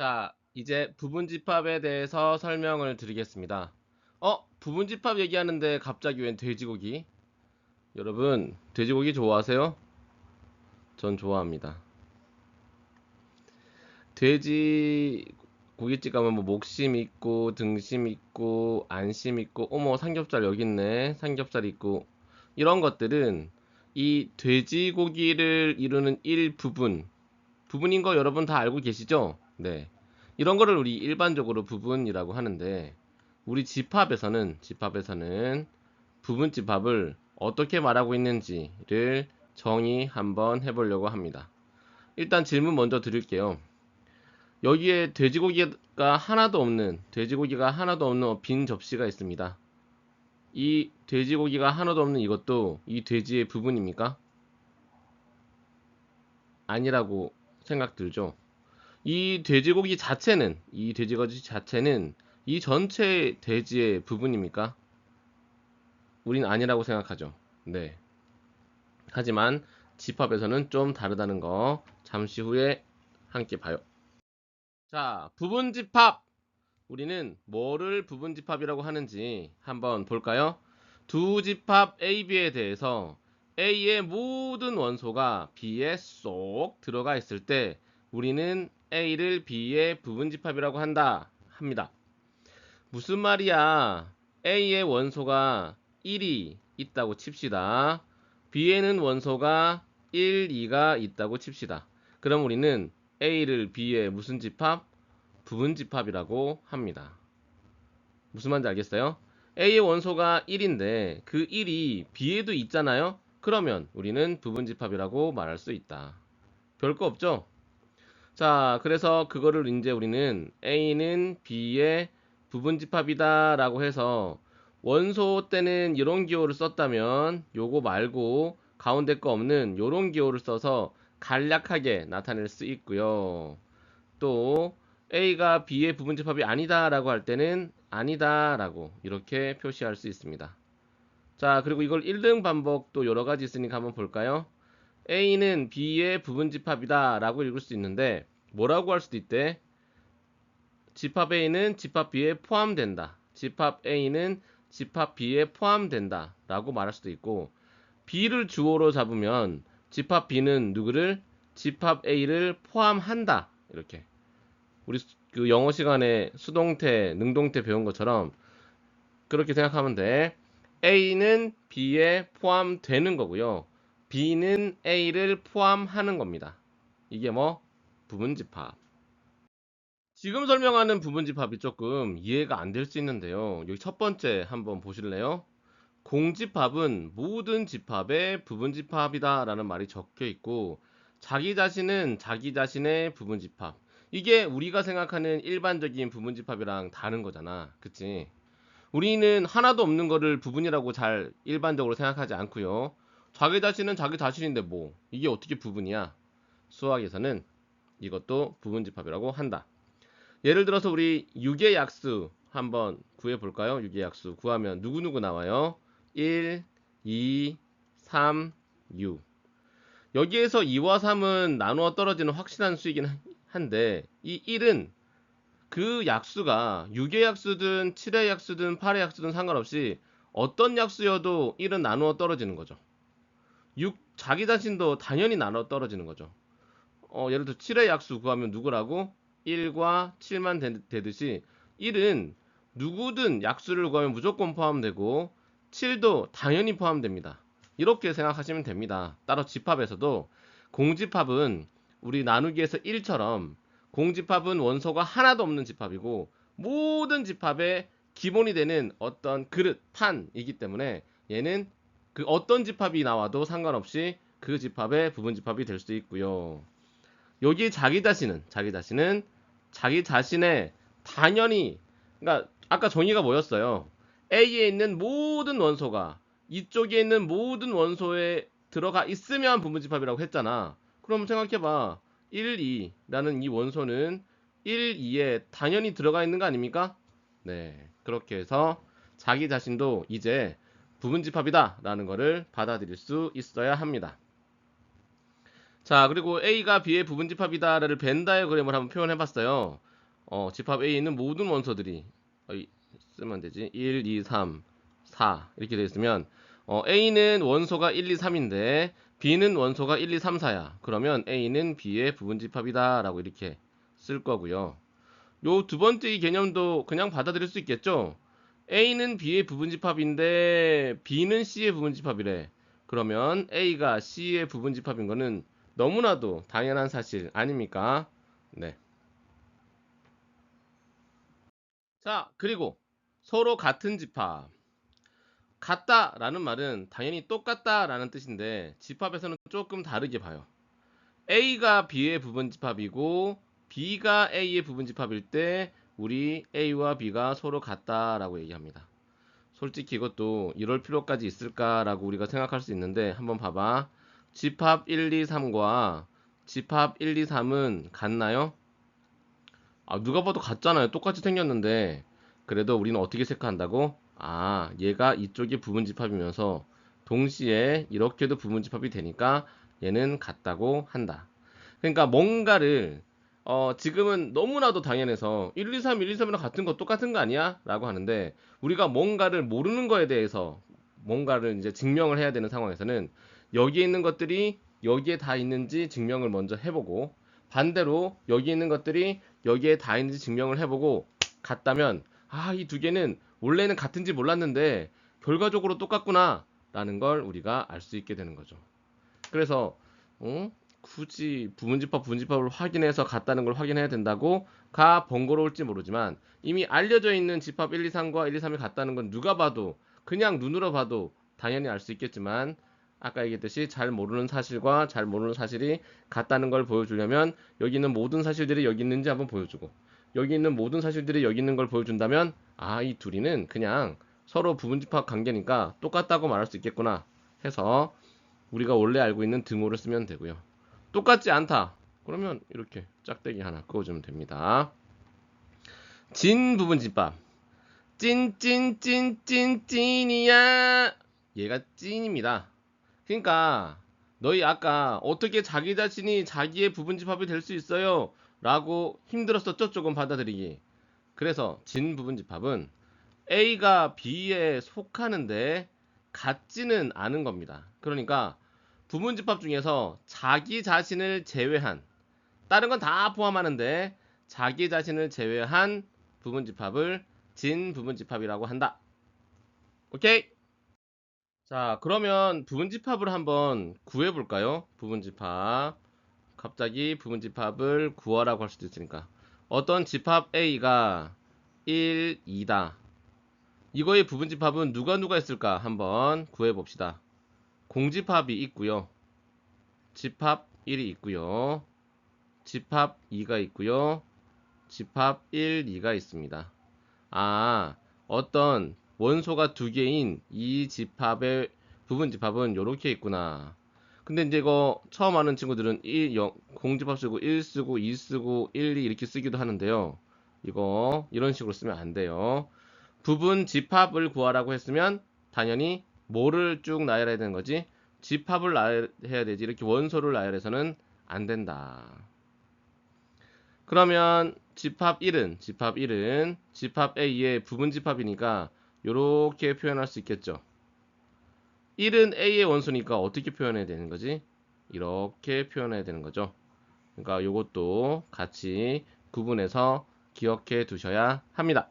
자, 이제 부분 집합에 대해서 설명을 드리겠습니다. 어? 부분 집합 얘기하는데 갑자기 웬 돼지고기? 여러분, 돼지고기 좋아하세요? 전 좋아합니다. 돼지 고깃집 가면 뭐 목심 있고 등심 있고 안심 있고 어머 삼겹살 여기 있네 삼겹살 있고 이런 것들은 이 돼지고기를 이루는 일부분 부분인 거 여러분 다 알고 계시죠? 네. 이런 거를 우리 일반적으로 부분이라고 하는데 우리 집합에서는 집합에서는 부분 집합을 어떻게 말하고 있는지를 정의 한번 해보려고 합니다. 일단 질문 먼저 드릴게요. 여기에 돼지고기가 하나도 없는 돼지고기가 하나도 없는 빈 접시가 있습니다. 이 돼지고기가 하나도 없는 이것도 이 돼지의 부분입니까? 아니라고 생각 들죠. 이 돼지고기 자체는 이 돼지고기 자체는 이 전체 돼지의 부분입니까? 우린 아니라고 생각하죠. 네. 하지만 집합에서는 좀 다르다는 거 잠시 후에 함께 봐요. 자, 부분 집합. 우리는 뭐를 부분 집합이라고 하는지 한번 볼까요? 두 집합 A, B에 대해서 A의 모든 원소가 B에 쏙 들어가 있을 때 우리는 A를 B의 부분집합이라고 한다 합니다. 무슨 말이야? A의 원소가 1이 있다고 칩시다. B에는 원소가 1, 2가 있다고 칩시다. 그럼 우리는 A를 B의 무슨 집합? 부분집합이라고 합니다. 무슨 말인지 알겠어요? A의 원소가 1인데 그 1이 B에도 있잖아요? 그러면 우리는 부분집합이라고 말할 수 있다. 별거 없죠? 자, 그래서 그거를 이제 우리는 A는 B의 부분집합이다 라고 해서 원소 때는 이런 기호를 썼다면 요거 말고 가운데 거 없는 요런 기호를 써서 간략하게 나타낼 수 있고요. 또 A가 B의 부분집합이 아니다 라고 할 때는 아니다 라고 이렇게 표시할 수 있습니다. 자, 그리고 이걸 1등 반복도 여러 가지 있으니까 한번 볼까요? A는 B의 부분집합이다 라고 읽을 수 있는데 뭐라고 할 수도 있대? 집합 A는 집합 B에 포함된다. 집합 A는 집합 B에 포함된다. 라고 말할 수도 있고 B를 주어로 잡으면 집합 B는 누구를? 집합 A를 포함한다. 이렇게. 우리 수- 그 영어 시간에 수동태, 능동태 배운 것처럼 그렇게 생각하면 돼. A는 B에 포함되는 거고요. B는 A를 포함하는 겁니다. 이게 뭐? 부분집합. 지금 설명하는 부분집합이 조금 이해가 안 될 수 있는데요. 여기 첫 번째 한번 보실래요? 공집합은 모든 집합의 부분집합이다 라는 말이 적혀 있고 자기 자신은 자기 자신의 부분집합 이게 우리가 생각하는 일반적인 부분집합이랑 다른 거잖아 그치? 우리는 하나도 없는 거를 부분이라고 잘 일반적으로 생각하지 않고요 자기 자신은 자기 자신인데 뭐 이게 어떻게 부분이야 수학에서는 이것도 부분집합이라고 한다 예를 들어서 우리 6의 약수 한번 구해 볼까요? 6의 약수 구하면 누구누구 나와요? 1, 2, 3, 6. 여기에서 2와 3은 나누어 떨어지는 확실한 수이긴 한데 이 1은 그 약수가 6의 약수든 7의 약수든 8의 약수든 상관없이 어떤 약수여도 1은 나누어 떨어지는 거죠. 6 자기 자신도 당연히 나누어 떨어지는 거죠. 어, 예를 들어 7의 약수 구하면 누구라고? 1과 7만 되, 되듯이 1은 누구든 약수를 구하면 무조건 포함되고 7도 당연히 포함됩니다. 이렇게 생각하시면 됩니다. 따로 집합에서도 공집합은 우리 나누기에서 1처럼 공집합은 원소가 하나도 없는 집합이고 모든 집합의 기본이 되는 어떤 그릇, 판이기 때문에 얘는 그 어떤 집합이 나와도 상관없이 그 집합의 부분 집합이 될수 있고요. 여기 자기 자신은 자기 자신은 자기 자신의 당연히 그러니까 아까 정의가 뭐였어요? A에 있는 모든 원소가 이쪽에 있는 모든 원소에 들어가 있으면 부분집합이라고 했잖아. 그럼 생각해봐. 1, 2라는 이 원소는 1, 2에 당연히 들어가 있는 거 아닙니까? 네. 그렇게 해서 자기 자신도 이제 부분집합이다 라는 거를 받아들일 수 있어야 합니다. 자, 그리고 A가 B의 부분집합이다 를 벤 다이어그램을 한번 표현해 봤어요. 어, 집합 A에 있는 모든 원소들이 어, 이- 쓰면 되지 1, 2, 3, 4 이렇게 되어 있으면 어, A는 원소가 1, 2, 3인데 B는 원소가 1, 2, 3, 4야. 그러면 A는 B의 부분집합이다 라고 이렇게 쓸 거고요. 요 두 번째 이 개념도 그냥 받아들일 수 있겠죠? A는 B의 부분집합인데 B는 C의 부분집합이래. 그러면 A가 C의 부분집합인 거는 너무나도 당연한 사실 아닙니까? 네. 자, 그리고 서로 같은 집합. 같다라는 말은 당연히 똑같다라는 뜻인데 집합에서는 조금 다르게 봐요. A가 B의 부분집합이고 B가 A의 부분집합일 때 우리 A와 B가 서로 같다라고 얘기합니다. 솔직히 이것도 이럴 필요까지 있을까라고 우리가 생각할 수 있는데 한번 봐봐. 집합 1, 2, 3과 집합 1, 2, 3은 같나요? 아, 누가 봐도 같잖아요. 똑같이 생겼는데 그래도 우리는 어떻게 체크한다고? 아, 얘가 이쪽이 부분 집합이면서 동시에 이렇게도 부분 집합이 되니까 얘는 같다고 한다. 그러니까 뭔가를 어, 지금은 너무나도 당연해서 1, 2, 3, 1, 2, 3이랑 같은 거 똑같은 거 아니야? 라고 하는데 우리가 뭔가를 모르는 거에 대해서 뭔가를 이제 증명을 해야 되는 상황에서는 여기에 있는 것들이 여기에 다 있는지 증명을 먼저 해보고 반대로 여기 있는 것들이 여기에 다 있는지 증명을 해보고 같다면 아, 이 두 개는 원래는 같은지 몰랐는데 결과적으로 똑같구나 라는 걸 우리가 알 수 있게 되는 거죠. 그래서 어? 굳이 부분집합 부분집합을 확인해서 같다는 걸 확인해야 된다고 가 번거로울지 모르지만 이미 알려져 있는 집합 1, 2, 3과 1, 2, 3이 같다는 건 누가 봐도 그냥 눈으로 봐도 당연히 알 수 있겠지만 아까 얘기했듯이 잘 모르는 사실과 잘 모르는 사실이 같다는 걸 보여주려면 여기 있는 모든 사실들이 여기 있는지 한번 보여주고 여기 있는 모든 사실들이 여기 있는 걸 보여준다면 아 이 둘이는 그냥 서로 부분집합 관계니까 똑같다고 말할 수 있겠구나 해서 우리가 원래 알고 있는 등호를 쓰면 되고요. 똑같지 않다. 그러면 이렇게 짝대기 하나 그어주면 됩니다. 진 부분집합. 찐찐찐찐 찐이야. 얘가 찐입니다. 그러니까 너희 아까 어떻게 자기 자신이 자기의 부분 집합이 될 수 있어요? 라고 힘들었었죠? 조금 받아들이기. 그래서 진 부분 집합은 A가 B에 속하는데 같지는 않은 겁니다. 그러니까 부분집합 중에서 자기 자신을 제외한 다른 건 다 포함하는데 자기 자신을 제외한 부분집합을 진 부분집합이라고 한다. 오케이? 자, 그러면 부분집합을 한번 구해 볼까요? 부분집합. 갑자기 부분집합을 구하라고 할 수도 있으니까. 어떤 집합 A가 1, 2다. 이거의 부분집합은 누가 누가 있을까? 한번 구해 봅시다. 공집합이 있고요. 집합 1이 있고요. 집합 2가 있고요. 집합 1, 2가 있습니다. 아, 어떤 원소가 두 개인 이 집합의 부분 집합은 이렇게 있구나. 근데 이제 이거 처음 하는 친구들은 1, 0, 공집합 쓰고 1 쓰고 2 쓰고 1, 2 이렇게 쓰기도 하는데요. 이거 이런 식으로 쓰면 안 돼요. 부분 집합을 구하라고 했으면 당연히 뭐를 쭉 나열해야 되는 거지? 집합을 나열해야 되지. 이렇게 원소를 나열해서는 안 된다. 그러면 집합 1은 집합 1은 집합 A의 부분 집합이니까 이렇게 표현할 수 있겠죠. 1은 A의 원소니까 어떻게 표현해야 되는 거지? 이렇게 표현해야 되는 거죠. 그러니까 이것도 같이 구분해서 기억해 두셔야 합니다.